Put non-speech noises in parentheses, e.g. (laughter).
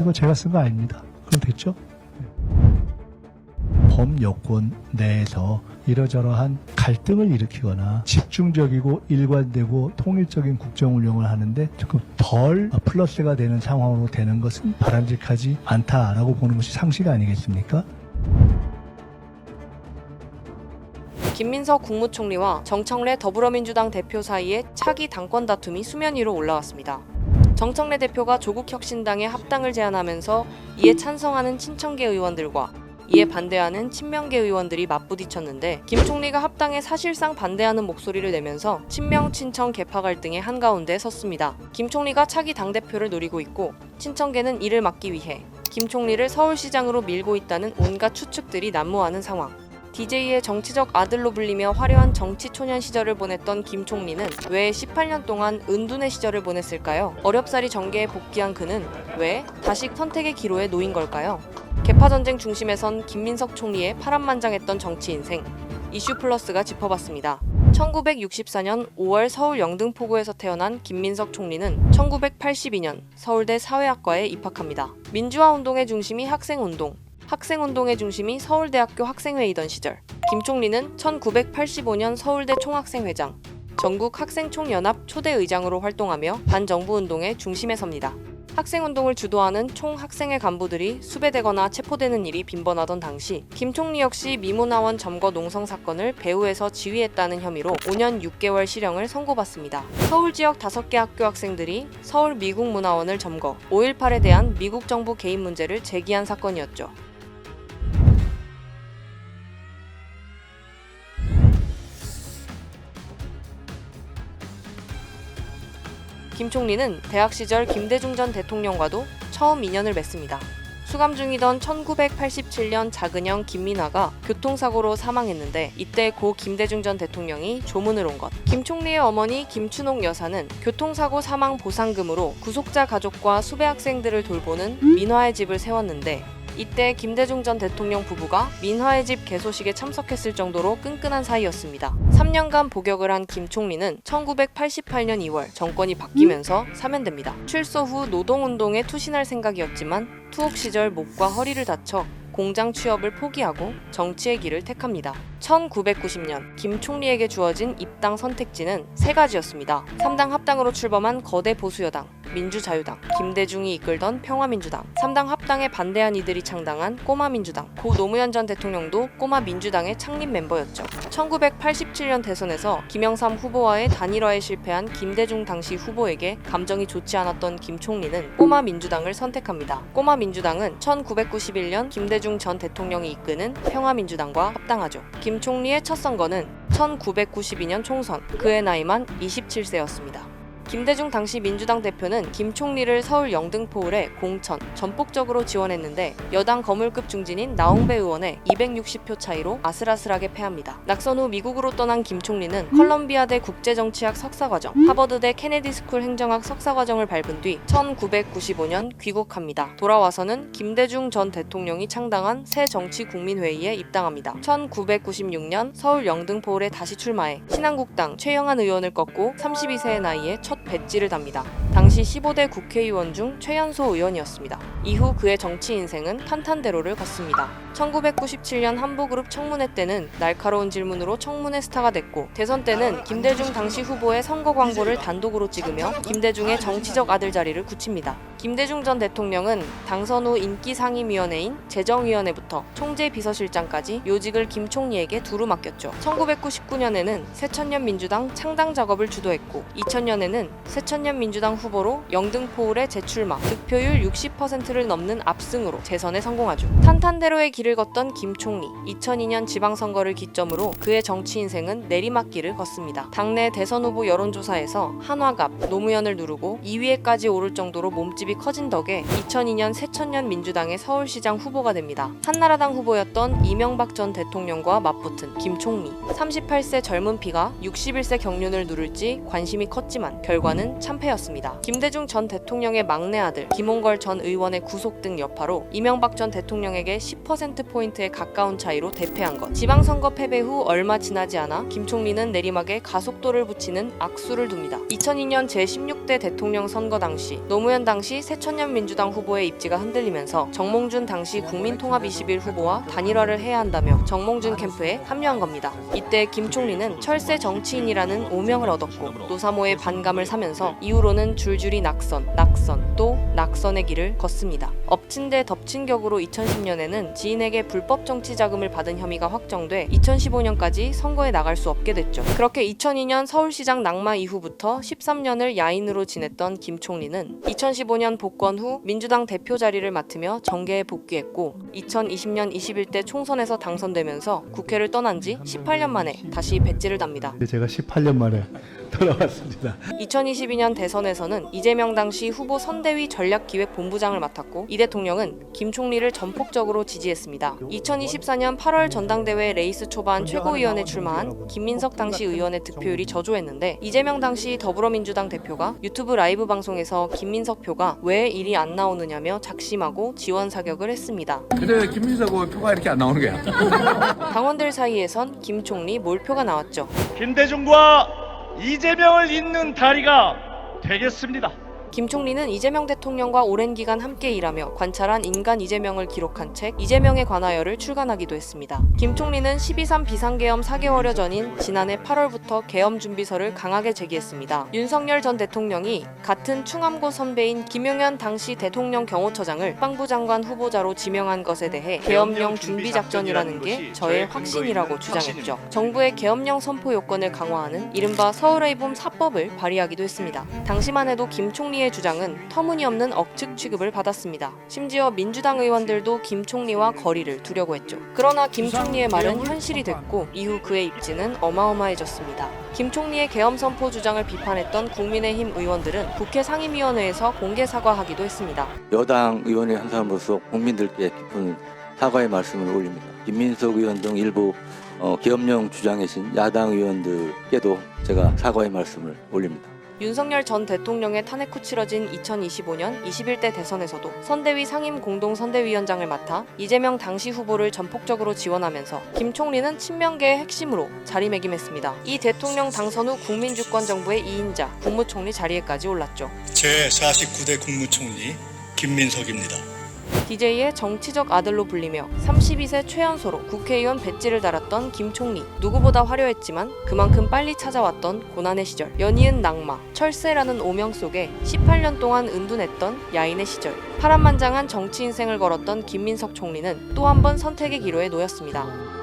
이거 제가 쓴 거 아닙니다. 그럼 됐죠? 범 여권 내에서 이러저러한 갈등을 일으키거나 집중적이고 일관되고 통일적인 국정 운영을 하는데 조금 덜 플러스가 되는 상황으로 되는 것은 바람직하지 않다라고 보는 것이 상식 아니겠습니까? 김민석 국무총리와 정청래 더불어민주당 대표 사이에 차기 당권 다툼이 수면 위로 올라왔습니다. 정청래 대표가 조국혁신당의 합당을 제안하면서 이에 찬성하는 친청계 의원들과 이에 반대하는 친명계 의원들이 맞부딪혔는데 김 총리가 합당에 사실상 반대하는 목소리를 내면서 친명 친청 개파 갈등의 한가운데 섰습니다. 김 총리가 차기 당대표를 노리고 있고 친청계는 이를 막기 위해 김 총리를 서울시장으로 밀고 있다는 온갖 추측들이 난무하는 상황. DJ의 정치적 아들로 불리며 화려한 정치 초년 시절을 보냈던 김 총리는 왜 18년 동안 은둔의 시절을 보냈을까요? 어렵사리 정계에 복귀한 그는 왜 다시 선택의 기로에 놓인 걸까요? 개파 전쟁 중심에 선 김민석 총리의 파란만장했던 정치 인생 이슈 플러스가 짚어봤습니다. 1964년 5월 서울 영등포구에서 태어난 김민석 총리는 1982년 서울대 사회학과에 입학합니다. 민주화 운동의 중심이 학생 운동, 학생운동의 중심이 서울대학교 학생회이던 시절 김 총리는 1985년 서울대 총학생회장, 전국 학생총연합 초대의장으로 활동하며 반정부 운동의 중심에 섭니다. 학생운동을 주도하는 총학생회 간부들이 수배되거나 체포되는 일이 빈번하던 당시 김 총리 역시 미문화원 점거 농성 사건을 배후에서 지휘했다는 혐의로 5년 6개월 실형을 선고받습니다. 서울 지역 5개 학교 학생들이 서울 미국문화원을 점거, 5.18에 대한 미국 정부 개입 문제를 제기한 사건이었죠. 김 총리는 대학 시절 김대중 전 대통령과도 처음 인연을 맺습니다. 수감 중이던 1987년 작은형 김민화가 교통사고로 사망했는데 이때 고 김대중 전 대통령이 조문을 온 것. 김 총리의 어머니 김춘옥 여사는 교통사고 사망 보상금으로 구속자 가족과 수배 학생들을 돌보는 민화의 집을 세웠는데 이때 김대중 전 대통령 부부가 민화의 집 개소식에 참석했을 정도로 끈끈한 사이였습니다. 3년간 복역을 한 김 총리는 1988년 2월 정권이 바뀌면서 사면됩니다. 출소 후 노동운동에 투신할 생각이었지만 투옥 시절 목과 허리를 다쳐 공장 취업을 포기하고 정치의 길을 택합니다. 1990년 김 총리에게 주어진 입당 선택지는 세 가지였습니다. 3당 합당으로 출범한 거대 보수 여당, 민주자유당, 김대중이 이끌던 평화민주당, 3당 합당에 반대한 이들이 창당한 꼬마민주당, 고 노무현 전 대통령도 꼬마민주당의 창립 멤버였죠. 1987년 대선에서 김영삼 후보와의 단일화에 실패한 김대중 당시 후보에게 감정이 좋지 않았던 김 총리는 꼬마민주당을 선택합니다. 꼬마민주당은 1991년 김대중 전 대통령이 이끄는 평화민주당과 합당하죠. 김 총리의 첫 선거는 1992년 총선, 그의 나이만 27세였습니다. 김대중 당시 민주당 대표는 김 총리를 서울 영등포을에 공천, 전폭적으로 지원했는데 여당 거물급 중진인 나홍배 의원의 260표 차이로 아슬아슬하게 패합니다. 낙선 후 미국으로 떠난 김 총리는 컬럼비아대 국제정치학 석사과정, 하버드대 케네디 스쿨 행정학 석사과정을 밟은 뒤 1995년 귀국합니다. 돌아와서는 김대중 전 대통령이 창당한 새 정치 국민회의에 입당합니다. 1996년 서울 영등포을에 다시 출마해 신한국당 최영한 의원을 꺾고 32세의 나이에 첫 배지를 답니다. 당시 15대 국회의원 중 최연소 의원이었습니다. 이후 그의 정치 인생은 탄탄대로를 걷습니다. 1997년 한보그룹 청문회 때는 날카로운 질문으로 청문회 스타가 됐고 대선 때는 김대중 당시 후보의 선거 광고를 단독으로 찍으며 김대중의 정치적 아들 자리를 굳힙니다. 김대중 전 대통령은 당선 후 인기 상임위원회인 재정위원회부터 총재 비서실장까지 요직을 김 총리에게 두루 맡겼죠. 1999년에는 새천년 민주당 창당 작업을 주도했고 2000년에는 새천년 민주당 후보로 영등포울에 재출마, 득표율 60%를 넘는 압승으로 재선에 성공하죠. 탄탄대로의 길을 걷던 김 총리. 2002년 지방선거를 기점으로 그의 정치 인생은 내리막길을 걷습니다. 당내 대선 후보 여론조사에서 한화갑, 노무현을 누르고 2위에까지 오를 정도로 몸집이 커진 덕에 2002년 새천년 민주당의 서울시장 후보가 됩니다. 한나라당 후보였던 이명박 전 대통령과 맞붙은 김 총리. 38세 젊은 피가 61세 경륜을 누를지 관심이 컸지만 결과는 결과는 참패였습니다. 김대중 전 대통령의 막내 아들 김홍걸 전 의원의 구속 등 여파로 이명박 전 대통령에게 10%포인트에 가까운 차이로 대패한 것. 지방선거 패배 후 얼마 지나지 않아 김 총리는 내리막에 가속도를 붙이는 악수를 둡니다. 2002년 제16대 대통령 선거 당시 노무현 당시 새천년 민주당 후보의 입지가 흔들리면서 정몽준 당시 국민통합21 후보와 단일화를 해야 한다며 정몽준 캠프에 합류한 겁니다. 이때 김 총리는 철새 정치인이라는 오명을 얻었고 노사모의 반감을 사면서 이후로는 줄줄이 낙선, 낙선, 또 낙선의 길을 걷습니다. 엎친 데 덮친 격으로 2010년에는 지인에게 불법 정치 자금을 받은 혐의가 확정돼 2015년까지 선거에 나갈 수 없게 됐죠. 그렇게 2002년 서울시장 낙마 이후부터 13년을 야인으로 지냈던 김 총리는 2015년 복권 후 민주당 대표 자리를 맡으며 정계에 복귀했고 2020년 21대 총선에서 당선되면서 국회를 떠난 지 18년 만에 다시 배지를 답니다. 제가 18년 만에 (laughs) 돌아왔습니다. 2022년 대선에서는 이재명 당시 후보 선대위 전략기획본부장을 맡았고 이 대통령은 김 총리를 전폭적으로 지지했습니다. 2024년 8월 전당대회 레이스 초반 최고위원에 출마한 김민석 당시 의원의 득표율이 저조했는데 이재명 당시 더불어민주당 대표가 유튜브 라이브 방송에서 김민석 표가 왜 일이 안 나오느냐며 작심하고 지원 사격을 했습니다. 근데 김민석 의원 표가 이렇게 안 나오는 거야. (laughs) 당원들 사이에선 김 총리 몰표가 나왔죠. 김대중과 이재명을 잇는 다리가 되겠습니다. 김 총리는 이재명 대통령과 오랜 기간 함께 일하며 관찰한 인간 이재명을 기록한 책 이재명에 관하여를 출간하기도 했습니다. 김 총리는 12.3 비상계엄 4개월여 전인 지난해 8월부터 계엄 준비서를 강하게 제기했습니다. 윤석열 전 대통령이 같은 충암고 선배인 김용현 당시 대통령 경호처장을 빵부 장관 후보자로 지명한 것에 대해 계엄령 준비 작전이라는 게 저의 확신이라고 주장했죠. 정부의 계엄령 선포 요건을 강화하는 이른바 서울의 봄 사법을 발의하기도 했습니다. 당시만 해도 김 총리 의 주장은 터무니없는 억측 취급을 받았습니다. 심지어 민주당 의원들도 김 총리와 거리를 두려고 했죠. 그러나 김 총리의 말은 현실이 됐고 이후 그의 입지는 어마어마해졌습니다. 김 총리의 계엄 선포 주장을 비판했던 국민의힘 의원들은 국회 상임위원회에서 공개 사과하기도 했습니다. 여당 의원의 한 사람으로서 국민들께 깊은 사과의 말씀을 올립니다. 김민석 의원 등 일부 어, 기업령 주장이신 야당 의원들께도 제가 사과의 말씀을 올립니다. 윤석열 전 대통령의 탄핵 후 치러진 2025년 21대 대선에서도 선대위 상임 공동 선대위원장을 맡아 이재명 당시 후보를 전폭적으로 지원하면서 김 총리는 친명계의 핵심으로 자리매김했습니다. 이 대통령 당선 후 국민주권 정부의 2인자 국무총리 자리에까지 올랐죠. 제 49대 국무총리 김민석입니다. DJ의 정치적 아들로 불리며 32세 최연소로 국회의원 배지를 달았던 김 총리. 누구보다 화려했지만 그만큼 빨리 찾아왔던 고난의 시절. 연이은 낙마, 철새라는 오명 속에 18년 동안 은둔했던 야인의 시절. 파란만장한 정치 인생을 걸었던 김민석 총리는 또 한 번 선택의 기로에 놓였습니다.